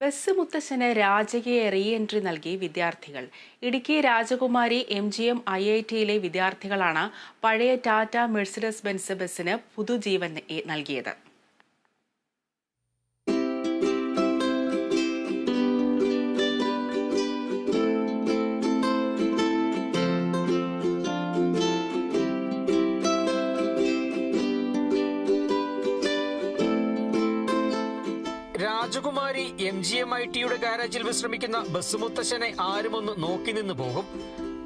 Bus മുത്തശ്ശന് രാജകീയ re entry നൽകി വിദ്യാർത്ഥികൾ. Idukki Rajakumari M G M I I ടിയിലെ വിദ്യാർത്ഥികളാണ് പഴയ ടാറ്റ മെഴ്സിഡസ് ബെൻസ് ബസ്സിന് പുതുജീവൻ നൽകിയത്. രാജകുമാരി എം ജി എം ഐ ടിയുടെ ഗാരേജിൽ വിശ്രമിക്കുന്ന ബസ് മുത്തശ്ശനെ ആരുമൊന്ന് നോക്കി നിന്ന് പോകും.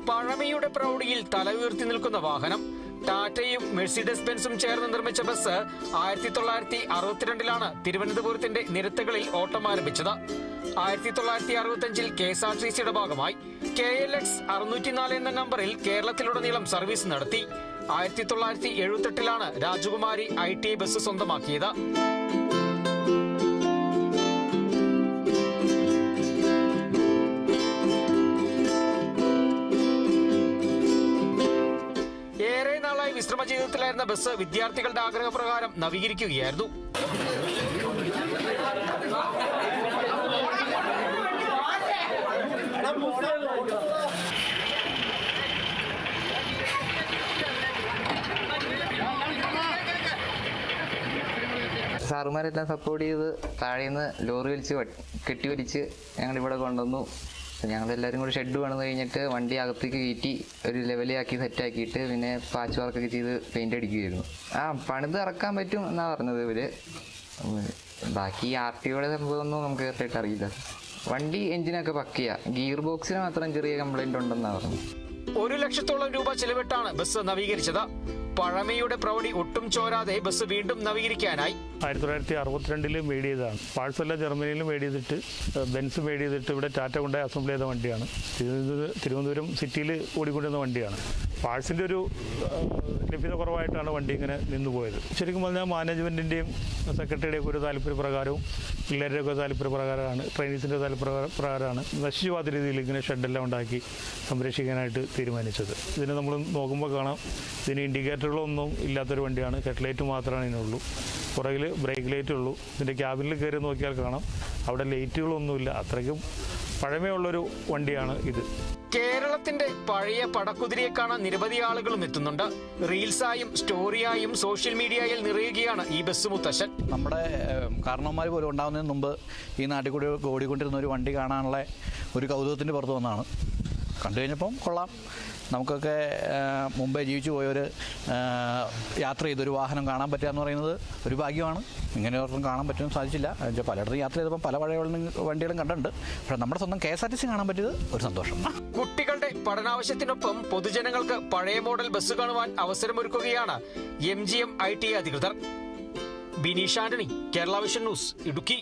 പഴമയുടെ പ്രൗഢിയിൽ തല ഉയർത്തി നിൽക്കുന്ന വാഹനം ടാറ്റയും മെഴ്സിഡസ് ബെൻസും ചേർന്ന് നിർമ്മിച്ച ബസ് ആയിരത്തി തൊള്ളായിരത്തി അറുപത്തിരണ്ടിലാണ് തിരുവനന്തപുരത്തിന്റെ നിരത്തുകളിൽ ഓട്ടം ആരംഭിച്ചത്. ആയിരത്തി തൊള്ളായിരത്തി അറുപത്തിയഞ്ചിൽ കെ എസ് ആർ ടി സിയുടെ ഭാഗമായി കെ എൽ എക്സ് അറുന്നൂറ്റിനാല് എന്ന നമ്പറിൽ കേരളത്തിലുടനീളം സർവീസ് നടത്തി. ആയിരത്തി തൊള്ളായിരത്തി എഴുപത്തെട്ടിലാണ് രാജകുമാരി ഐ ടി ബസ് സ്വന്തമാക്കിയത്. വിശ്രമ ജീവിതത്തിലായിരുന്ന ബസ് വിദ്യാർത്ഥികളുടെ ആഗ്രഹപ്രകാരം നവീകരിക്കുകയായിരുന്നു. സാറുമാരെല്ലാം സപ്പോർട്ട് ചെയ്ത് താഴേന്ന് ലോറി വലിച്ച് കെട്ടി വലിച്ച് ഞങ്ങൾ ഇവിടെ കൊണ്ടുവന്നു. ഞങ്ങളെല്ലാവരും കൂടി ഷെഡ് പണിത് കഴിഞ്ഞിട്ട് വണ്ടി അകത്തേക്ക് കയറ്റി ഒരു ലെവലാക്കി സെറ്റാക്കിയിട്ട് പിന്നെ പാച്ച് വർക്കൊക്കെ ചെയ്ത് പെയിന്റ് അടിക്കുകയായിരുന്നു ആ പണിത് ഇറക്കാൻ പറ്റും എന്നാ പറഞ്ഞത് ഇവർ. ബാക്കി ആർ ടിയുടെ സംഭവമൊന്നും നമുക്ക് കറക്റ്റായിട്ട് അറിയില്ല. വണ്ടി എഞ്ചിനൊക്കെ പക്കിയ. ഗിയർ ബോക്സിന് മാത്രം ചെറിയ കംപ്ലൈന്റ് ഉണ്ടെന്നാ പറഞ്ഞത്. ഒരു ലക്ഷത്തോളം രൂപ ചെലവിട്ടാണ് ബസ് നവീകരിച്ചത്. പഴമയുടെ പ്രൗഢി ഒട്ടും ചോരാതെ ബസ് വീണ്ടും നവീകരിക്കാനായി. ആയിരത്തി തൊള്ളായിരത്തി അറുപത്തിരണ്ടിൽ മെയ്ഡ് ചെയ്തതാണ്. പാഴ്സല്ല എല്ലാം ജർമ്മനിയിലും മെയ്ഡ് ചെയ്തിട്ട് ബെൻസ് മെയ്ഡ് ചെയ്തിട്ട് ഇവിടെ ടാറ്റ കൊണ്ടായി അസംബിൾ ചെയ്ത വണ്ടിയാണ്. തിരുവനന്തപുരം സിറ്റിയിൽ ഓടിക്കൊണ്ടിരുന്ന വണ്ടിയാണ്. പാഴ്സിന്റെ ഒരു ലഭ്യത കുറവായിട്ടാണ് വണ്ടി ഇങ്ങനെ നിന്നുപോയത് ശരിക്കും പറഞ്ഞാൽ മാനേജ്മെന്റിന്റെയും സെക്രട്ടറിയുടെയൊക്കെ ഒരു താല്പര്യപ്രകാരവും പിള്ളേരുടെയൊക്കെ താല്പര്യപ്രകാരമാണ് ട്രെയിനീസിന്റെ താല്പര്യപ്രകാരമാണ് നശിച്ചു പോകാത്ത രീതിയിൽ ഇങ്ങനെ ഷെഡെല്ലാം ഉണ്ടാക്കി സംരക്ഷിക്കാനായിട്ട് തീരുമാനിച്ചത്. ഇതിനെ നമ്മൾ നോക്കുമ്പോൾ കാണാം. ഇതിന് ഇൻഡിക്കേറ്ററുകളൊന്നും ഇല്ലാത്തൊരു വണ്ടിയാണ്. ഹെഡ്ലൈറ്റ് മാത്രമാണ് ഇതിനുള്ളൂ. പുറകിൽ ബ്രേക്ക് ലൈറ്റ് ഉള്ളൂ. ഇതിന്റെ ക്യാബിനിൽ കയറി നോക്കിയാൽ കാണാം. അവിടെ ലൈറ്റുകളൊന്നുമില്ല അത്രയ്ക്കും പഴമയുള്ളൊരു വണ്ടിയാണ് ഇത്. കേരളത്തിന്റെ പഴയ പടക്കുതിരിയെ കാണാൻ നിരവധി ആളുകളും എത്തുന്നുണ്ട്. റീൽസായും സ്റ്റോറിയായും സോഷ്യൽ മീഡിയയിൽ നിറയുകയാണ് ഈ ബസ് മുത്തശ്ശൻ. നമ്മുടെ കാരണവന്മാർ പോലും ഉണ്ടാകുന്നതിന് മുമ്പ് ഈ നാട്ടിൽ കൂടി ഓടിക്കൊണ്ടിരുന്ന ഒരു വണ്ടി കാണാനുള്ള ഒരു കൗതുകത്തിന്റെ പുറത്ത് വന്നതാണ്. കണ്ടു കഴിഞ്ഞപ്പം കൊള്ളാം. നമുക്കൊക്കെ മുംബൈ ജീവിച്ചു പോയവർ യാത്ര ചെയ്തൊരു വാഹനം കാണാൻ പറ്റുക എന്ന് പറയുന്നത് ഒരു ഭാഗ്യമാണ്. ഇങ്ങനെ ഒരെണ്ണം കാണാൻ പറ്റുമെന്ന് സാധിച്ചില്ല. എന്നുവെച്ചാൽ പലയിടത്തും യാത്ര ചെയ്തപ്പോൾ പല പഴയ വണ്ടികളും കണ്ടിട്ടുണ്ട്. പക്ഷെ നമ്മുടെ സ്വന്തം K S R T C കാണാൻ പറ്റിയത് ഒരു സന്തോഷം. കുട്ടികളുടെ പഠനാവശ്യത്തിനൊപ്പം പൊതുജനങ്ങൾക്ക് പഴയ മോഡൽ ബസ് കാണുവാൻ അവസരമൊരുക്കുകയാണ് M G M I T അധികൃതർ. Bineesh Antony Kerala vision news Idukki.